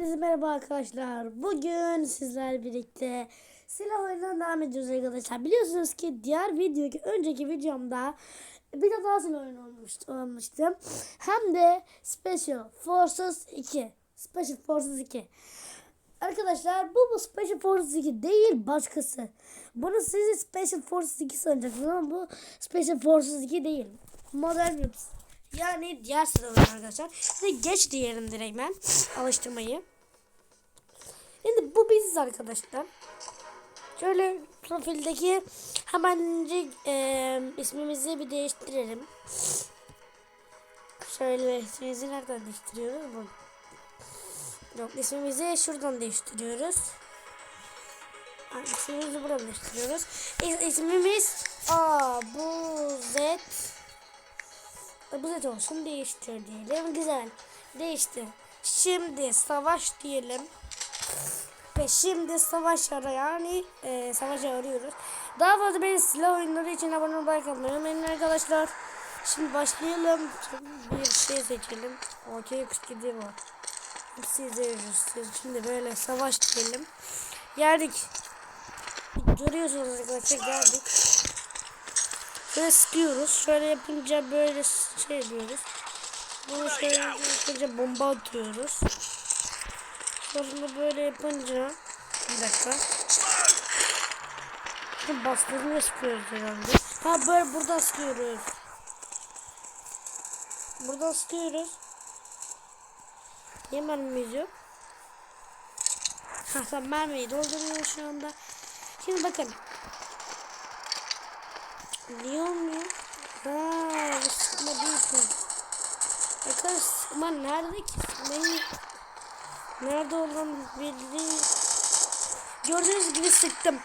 Hepinize merhaba arkadaşlar. Bugün sizler birlikte silah oyununa devam ediyoruz arkadaşlar. Biliyorsunuz ki diğer video, önceki videomda bir de daha silah oyunu olmuştu, olmuştu. Hem de Special Forces 2. Special Forces 2. Arkadaşlar bu bu Special Forces 2 değil başkası. Bunu sizi Special Forces 2 sanacaksınız ama bu Special Forces 2 değil. Modern Whips. Yani diğer sıralar arkadaşlar. Size geç diyelim direkt ben alıştırmayı. Şimdi bu biziz arkadaşlar. Şöyle profildeki hemencik e, ismimizi bir değiştirelim. Şöyle ismimizi nereden değiştiriyoruz? Bu. Yok ismimizi şuradan değiştiriyoruz. İsmimizi buradan değiştiriyoruz. İs, ismimiz A, bu Z bu Z olsun değiştir diyelim. Güzel. Değişti. Şimdi savaş diyelim. Ve şimdi savaş ara yani e, savaş arıyoruz. Daha fazla benim silah oyunları için abone olmayı unutmayın arkadaşlar. Şimdi başlayalım. Bir şey seçelim. Okey 47 var. Hepsi izliyoruz. Şimdi böyle savaş diyelim. Geldik. Görüyorsunuz arkadaşlar geldik. Şöyle sıkıyoruz. Şöyle yapınca böyle şey yapıyoruz. Bunu şöyle yapınca bomba atıyoruz. Sonra böyle yapınca bir dakika. Şimdi bastırmaya sıkıyoruz herhalde. Ha böyle buradan sıkıyoruz. Buradan sıkıyoruz. Niye mermimiz yok? Ha tamam mermiyi dolduruyor şu anda. Şimdi bakın. Niye olmuyor? Ha, bu sıkma değil ki. Arkadaş sıkma nerede ki? Sıkmayı nerede olan belli. Gördüğünüz gibi sıktım.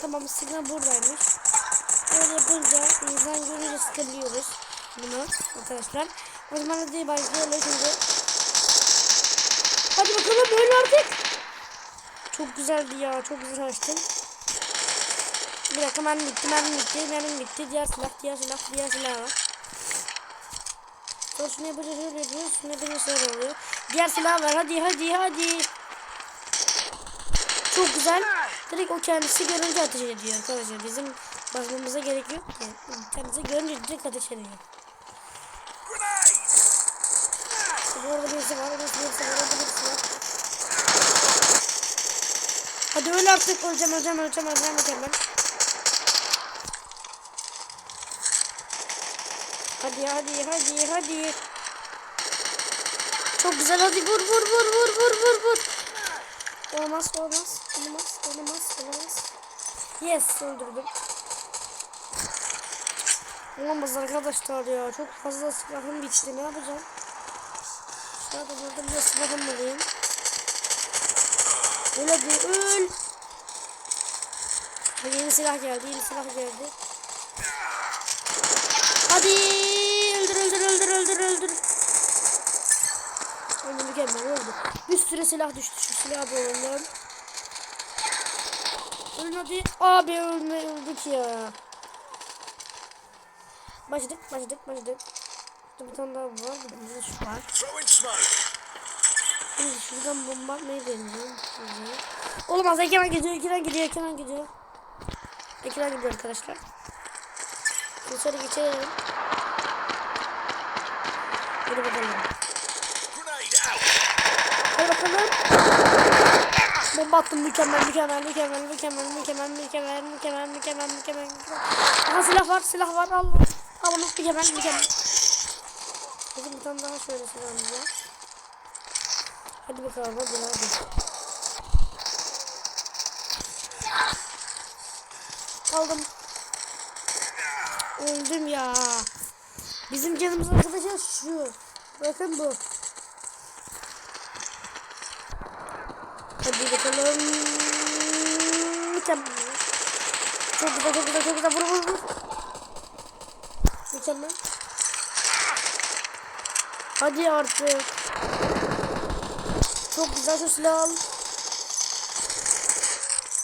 Tamam sıkma buradaymış. Böyle yapınca insan görünce sıkabiliyoruz bunu arkadaşlar. O zaman hadi başlayalım şimdi. Hadi bakalım öyle artık. Çok güzeldi ya. Çok güzel açtım. Bir dakika mermi bitti, mermi bitti, mermi bitti. Diğer silah, diğer silah, diğer silah. Sonra şunu yapacağız, şöyle yapıyoruz. Şunu yapacağız, şöyle oluyor. Diğer silah var. Hadi, hadi, hadi. Çok güzel. Direkt o kendisi görünce ateş ediyor arkadaşlar. Bizim basmamıza gerek yok ki. Kendisi görünce direkt ateş ediyor. Bu arada birisi var, orada birisi var, orada birisi var. Hadi öyle artık öleceğim, öleceğim, öleceğim, öleceğim, öleceğim ben. Hadi hadi hadi hadi. Çok güzel hadi vur vur vur vur vur vur vur. Olmaz olmaz olmaz olmaz olmaz. Yes öldürdüm. Olamaz arkadaşlar ya çok fazla silahım bitti ne yapacağım? Şurada burada bir silahım alayım. Öl hadi öl. Yeni silah geldi yeni silah geldi. Hadi Bir sürü silah düştü şu silahı. Ölün hadi. Abi ölme öldük ya. Başladık başladık başladık. Burada bir tane daha var. Burada şu var. Şimdi şuradan bomba atmayı deneyeceğim. Olamaz ekran gidiyor ekran gidiyor ekran gidiyor. Ekran gidiyor arkadaşlar. Şimdi şöyle geçelim. Hadi bakalım. Bakalım. Bomba attım mükemmel mükemmel mükemmel mükemmel mükemmel mükemmel mükemmel mükemmel mükemmel Aha silah var silah var al. Al onu mükemmel mükemmel. Bizim bir tane daha şöyle silahımız var. Hadi bakalım hadi hadi. Aldım. Öldüm ya. Bizim canımız arkadaşlar şu. Bakın bu. Hadi bakalım. Mükemmel. Çok güzel çok güzel çok güzel. Vur vur vur. Mükemmel. Hadi artık. Çok güzel şu silahı al.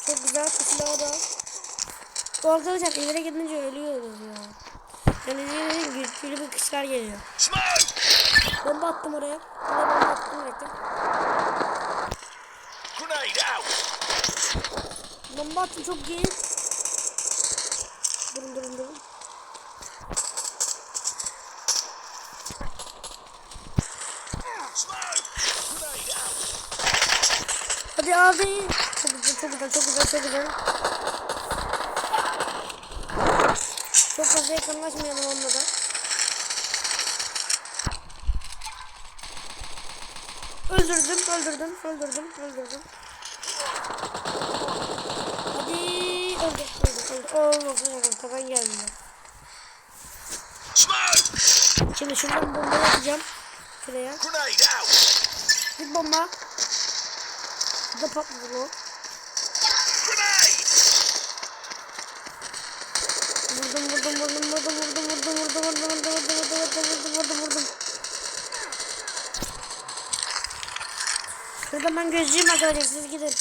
Çok güzel şu silahı da. Bu arkadaşlar ileri gidince ölüyoruz ya. Yani ileri güçlü bir kışlar geliyor. Bomba attım oraya. Oraya bomba attım bekle. Bomba attım çok iyi. Durun durun durun. Hadi abi. Çok güzel çok güzel çok güzel çok güzel. Çok fazla yakınlaşmayalım onunla da. Öldürdüm, öldürdüm, öldürdüm, öldürdüm. Hadi öldür, öldür, öldür. Olmasın yakın, kafan gelmiyor. Şimdi şuradan bomba yapacağım. Şuraya. Bir bomba. Bu da patladı bu. Vurdum vurdum vurdum vurdum vurdum vurdum vurdum vurdum vurdum vurdum vurdum vurdum vurdum vurdum Şurada ben gözcüyüm arkadaşlar siz gidin.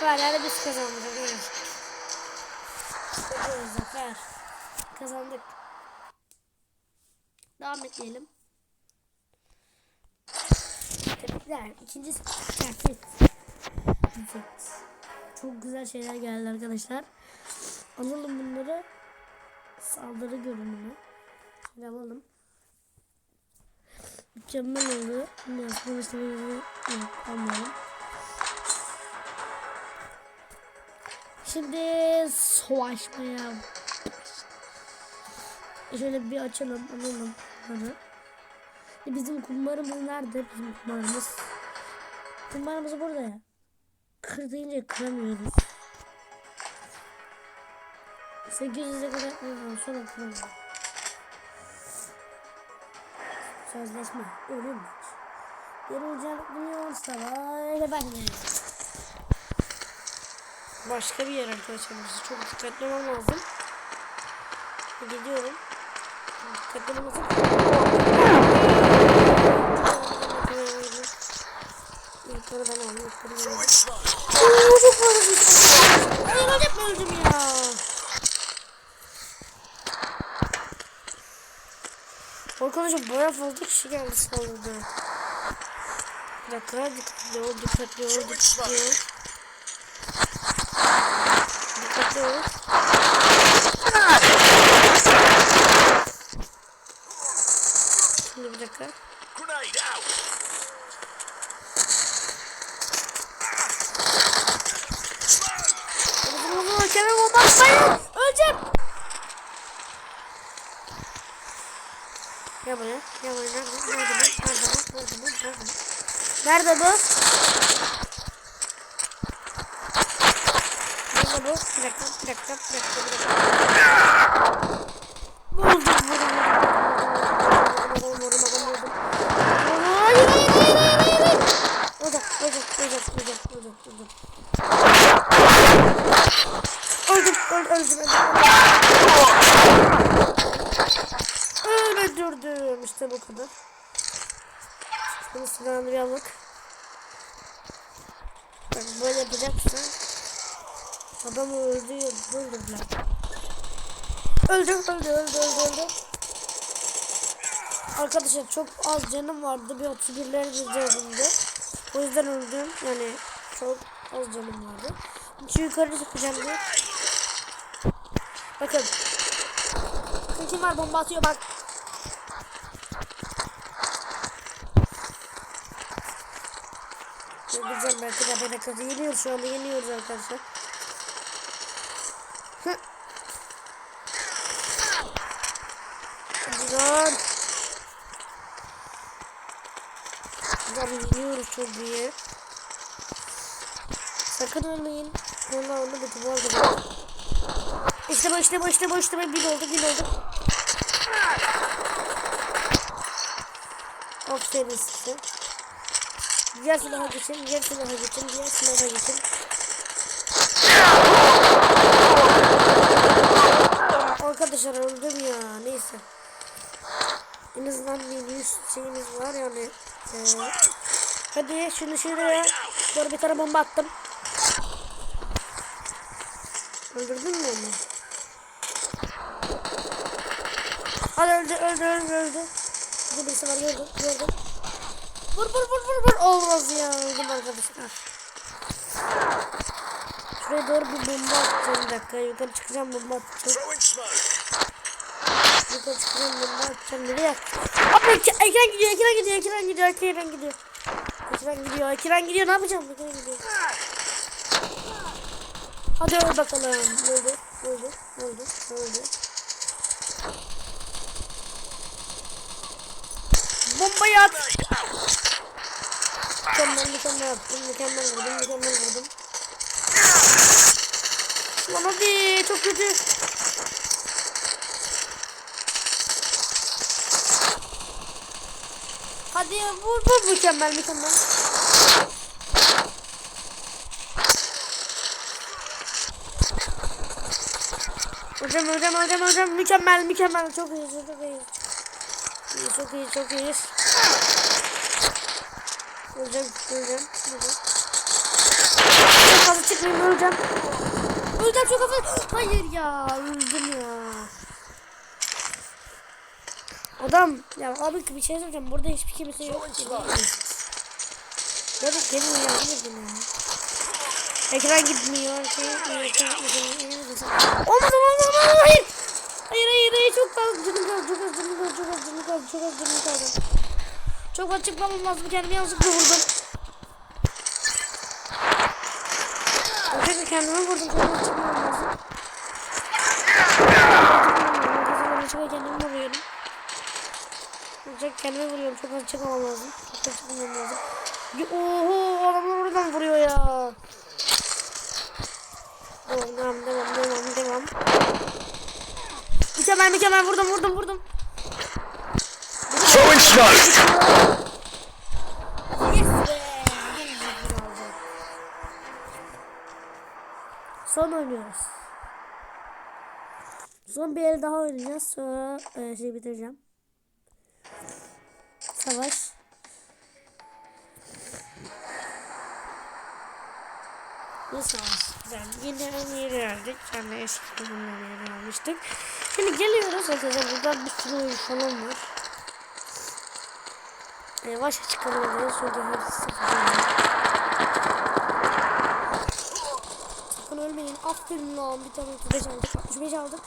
Zafer yani biz kazandık. İşte bu zafer. Kazandık. Devam edelim. Tebrikler. İkinci. Evet. Çok güzel şeyler geldi arkadaşlar. Alalım bunları. Saldırı görünümü. Şöyle alalım. Mükemmel oldu. Biraz konuşmayı yok Şimdi savaşmaya Şöyle bir açalım alalım bunları. Bizim kumbarımız nerede? Bizim kumbarımız. Kumbarımız burada ya. Kır deyince kıramıyoruz. 800'e kadar. Sonra kıralım. Sözleşme. Ölüm. Bir olacak biliyorsa var. Ben de. Başka bir yer arkadaşlar. Çok dikkatli olmam lazım. Gidiyorum. Dikkatli olmam. Yukarı ben aldım. Yukarı ben aldım. Throwing smoke! Oo, çok fazla bir şey. Hayır hep öldüm ya. Arkadaşlar baya fazla kişi geldi saldırdı. Bir dakika dikkatli ol dikkatli ol dikkatli ol. Bakıyoruz. Şimdi bir dakika. Ölçeme bomba atmayın. Ölçem. Ya bu ne? Ya bu ne? Nerede bu? Nerede bu? Nerede bu? Nerede bu? Nerede bu? Bu? Bir dakika, bir dakika, bir dakika, bir dakika. Vurdum, vurdum, vurdum, vurdum, vurdum, vurdum, vurdum, vurdum. Hayır, hayır, hayır, hayır, hayır, hayır. Öldüm, öldüm, öldüm, öldüm, öldüm, öldüm. Öldüm, öldüm, öldüm. Öldürdüm. İşte bu kadar. Şimdi silahını bir almak. Bak böyle yapacaksan adamı öldürüyor, öldürdüler. Öldü, öldü, öldü, öldü, öldü. Arkadaşlar çok az canım vardı. Bir 31'ler canımdı. O yüzden öldüm. Yani çok az canım vardı. Şu yukarı çıkacağım diye. Bakın. Bakın kim var bomba atıyor bak. Ne güzel belki de bana kazı yeniyoruz şu anda yeniyoruz arkadaşlar. Güzel. Güzel yeniyoruz çok iyi. Sakın ölmeyin. Valla onu bitti bu arada. İşte bu işte bu bir oldu bir oldu. Aferin size. Diğer silaha geçin, diğer silaha geçin, diğer silaha geçin. Arkadaşlar öldüm ya neyse. En azından bir yüz şeyimiz var yani. Ee, hadi şunu şuraya. Doğru bir tane bomba attım. Öldürdün mü onu? Hadi öldü öldü öldü öldü. Burada birisi var gördüm gördüm. Vur vur vur vur vur. Olmaz ya. Öldüm arkadaşlar. Şuraya doğru bir bomba atacağım. Bir dakika. Yukarı çıkacağım bomba atacağım. Buradan çıkıyorum ben ne yapacağım nereye? Abi ekran gidiyor ekran gidiyor ekran gidiyor ekran gidiyor. Ekran gidiyor ekran gidiyor ne yapacağım ekran gidiyor. Hadi öyle bakalım. Ne oldu? Ne oldu? Ne oldu? Ne oldu? Bombayı at. Mükemmel mükemmel yaptım. Mükemmel vurdum. Mükemmel vurdum. Lan hadi çok kötü. Hadi vur vur mükemmel mükemmel. Hocam hocam hocam hocam mükemmel mükemmel çok iyi çok iyi. İyi, Çok iyi çok iyi. Öleceğim, öleceğim, öleceğim. Çok fazla çıkmayayım, öleceğim. Öleceğim çok fazla. Hayır ya, öldüm ya. Adam, ya abi bir şey söyleyeceğim. Burada hiçbir kimse yok. Ya da gelin ya, gelin ya. Ekran gitmiyor. Şey. Olmadı, olmadı, olmadı, hayır. Hayır, hayır, hayır. Çok fazla canım kaldı, çok az canım kaldı, çok az canım kaldı, çok az canım kaldı. Çok açıklamam lazım. Kendimi yanlışlıkla vurdum. Önce kendime vurdum. Kendime açıklamam lazım. Kendimi vuruyorum. Önce kendime vuruyorum. Çok az çıkmam lazım. Çok az çıkmam lazım. Oho adamlar oradan vuruyor ya. Devam devam devam devam devam. Mükemmel mükemmel vurdum vurdum vurdum. Throwing smoke. Son oynuyoruz. Son bir el daha oynayacağız. Sonra e, şey bitireceğim. Savaş. Ne savaş? Güzel. Yine en yeri verdik. Yani eski bölümleri yeri almıştık. Şimdi geliyoruz arkadaşlar. Burada bir sürü oyun falan var. Yavaş çıkalım şöyle her sıfırlayalım. Sakın ölmeyin. Aferin lan. Bir tane 35 aldık. 65 aldık.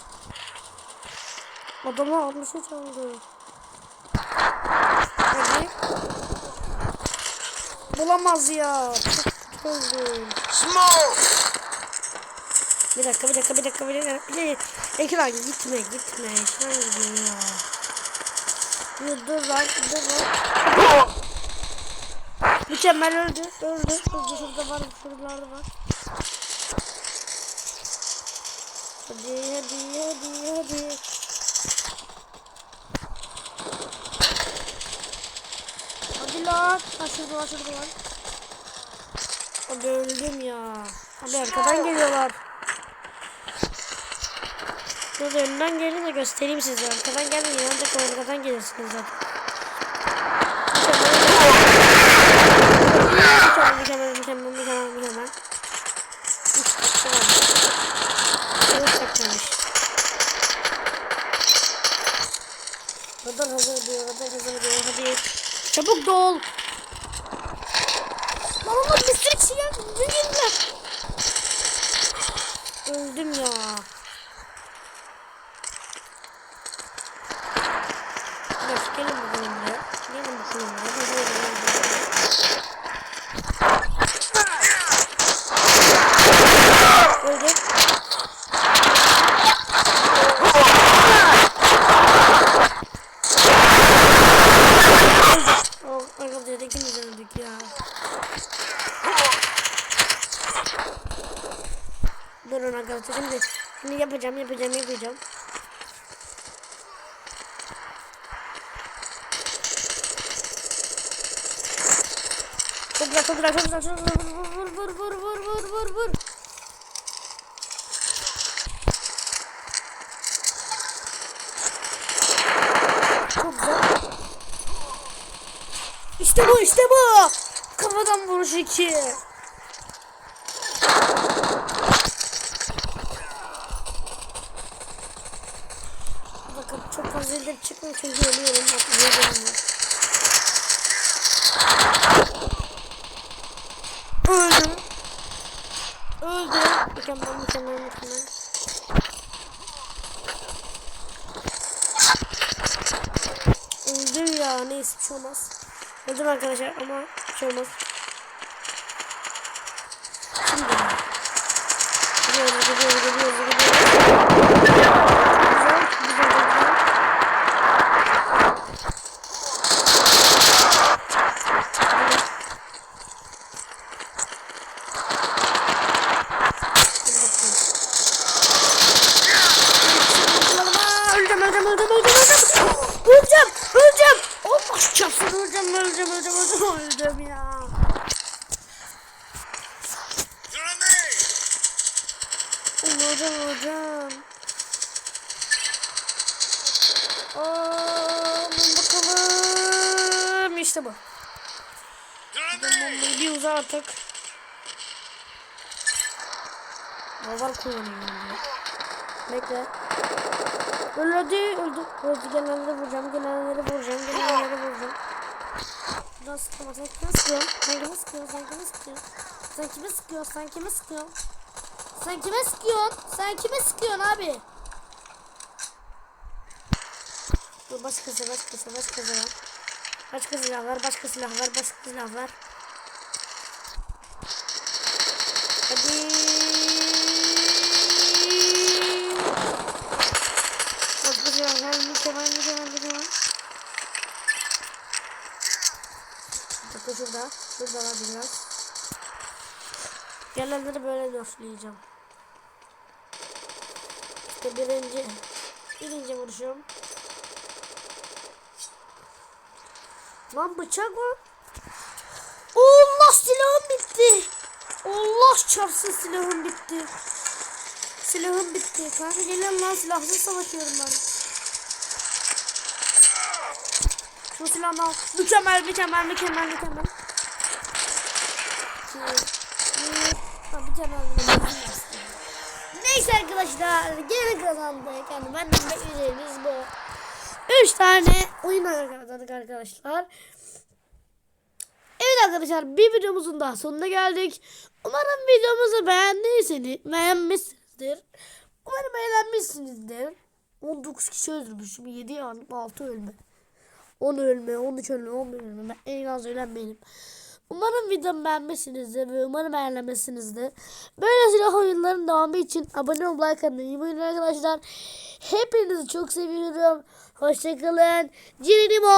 Adama 63 aldı. Hadi. Bulamaz ya. Çok öldüm. Smoke. Bir dakika bir dakika bir dakika bir dakika. Bir dakika. Ekran gitme gitme. Ekran gidiyor ya. Dur dur lan dur lan. Mükemmel öldü. Öldü. Öldü. Şurada var. Şuralarda var. Hadi hadi hadi hadi. Lan. Ha şurada var şurada var. Abi öldüm ya. Abi arkadan geliyorlar. Dur önden gelin de göstereyim size. Arkadan gelmeyin. Ancak arkadan gelirsiniz zaten. Mükemmel, mükemmel, mükemmel, mükemmel, mükemmel. Üç dakika varmış. Üç dakikaymış. Radar hazır diyor, radar hazır diyor. Hadi. Çabuk dol. Öldürsün ya. Öldüm ya. yapacağım, yapacağım, yapacağım. Çok güzel, çok güzel, çok güzel, çok güzel. Vur, vur, vur, vur, vur, vur, vur, vur. Çok güzel. İşte bu, işte bu. Kafadan vuruş iki. Çıkmıyor çünkü ölüyorum. Bak, ölüyorum. Öldüm. Öldüm. Mükemmel mükemmel mükemmel. Öldüm ya neyse bir şey olmaz. Öldüm arkadaşlar ama bir şey olmaz. Şimdi. Gidiyoruz gidiyoruz gidiyoruz gidiyoruz. Güzel güzel güzel. Öleceğim, öleceğim, öleceğim, öleceğim, öleceğim. Öleceğim, öleceğim. Allah çarpsın öleceğim, öleceğim, öleceğim, öleceğim, ya. Öleceğim, öleceğim. Aa, bakalım. İşte bu. Grenade! Bombayı bir uza artık. Lavar kullanıyorum diyor. Bekle. Öl hadi öldü. Öldü gelenleri vuracağım. Gelenleri vuracağım. Gelenleri vuracağım. Buradan sıkma. Sen kime sıkıyorsun? Sen kime sıkıyorsun? Sen kime sıkıyorsun? Sen kime sıkıyorsun? Sen kime sıkıyorsun? Sen kime sıkıyorsun? Sen kime sıkıyorsun abi? Dur başkası başkası başkası var. Başka silah var, başka silah var, başka silah var. Hadi. Başka silah var, mükemmel, mükemmel, mükemmel. Bakın şurada, şurada var biraz. Gelenleri böyle dörtleyeceğim. İşte birinci, birinci vuruşum. Lan bıçak mı? Allah silahım bitti. Allah çarpsın silahım bitti. Silahım bitti. Kanka gelin lan silahsız savaşıyorum ben. Şu silahını al. Mükemmel mükemmel mükemmel mükemmel. Neyse arkadaşlar gene kazandık. Yani benden bekleyeceğimiz bu. 3 tane oyun kazandık arkadaşlar. Evet arkadaşlar bir videomuzun daha sonuna geldik. Umarım videomuzu beğendiyseniz beğenmişsinizdir. Umarım eğlenmişsinizdir. 19 kişi öldürmüşüm. 7 yanım 6 ölme. 10 ölme, 13 ölme, 11 ölme. Ben en az ölen benim. Umarım videomu beğenmişsinizdir ve umarım beğenmişsinizdir. Böyle silah oyunların devamı için abone ol, like atmayı unutmayın arkadaşlar. Hepinizi çok seviyorum. Hoşçakalın. Cirinimo.